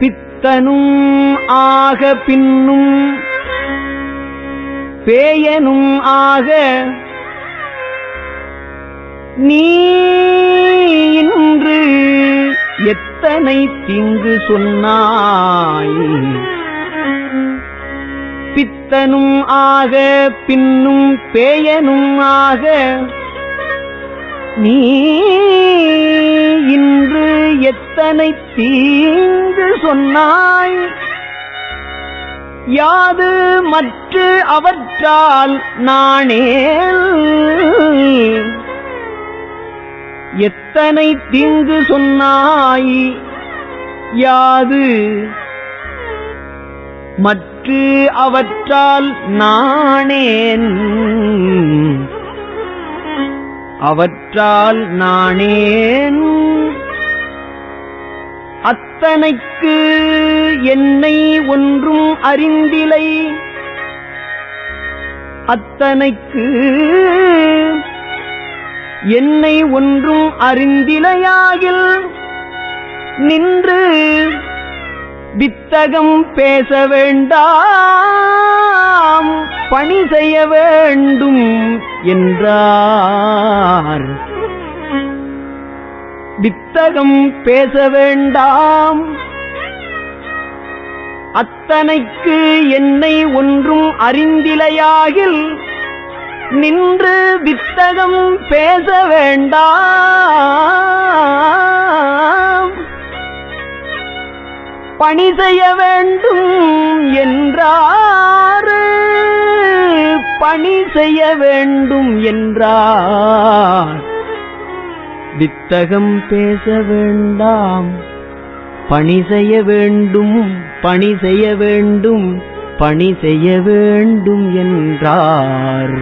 பித்தனும் ஆக பின்னும் பேயனும் ஆக நீ இன்று எத்தனை தீங்கு சொன்னாய்? பித்தனும் ஆக பின்னும் பேயனும் ஆக நீ எத்தனை தீங்கு சொன்னாய். யாது மற்ற அவற்றால் நானே எத்தனை தீங்கு சொன்னாய். யாது மற்று அவற்றால் நானேன். அவற்றால் நானேன். அத்தனைக்கு என்னை ஒன்றும் அறிந்திலை. அத்தனைக்கு என்னை ஒன்றும் அறிந்திலையாகில் நின்று வித்தகம் பேச வேண்டாம் பணி செய்ய வேண்டும் என்றார். வித்தகம் பேச வேண்டாம். அத்தனைக்கு என்னை ஒன்றும் அறிந்திலையாகில் நின்று வித்தகம் பேச வேண்டாம். பணி செய்ய வேண்டும் என்றார் பணி செய்ய வேண்டும் என்றார். வித்தகம் பேச வேண்டாம். பணி செய்ய வேண்டும் பணி செய்ய வேண்டும் பணி செய்ய வேண்டும் என்றார்.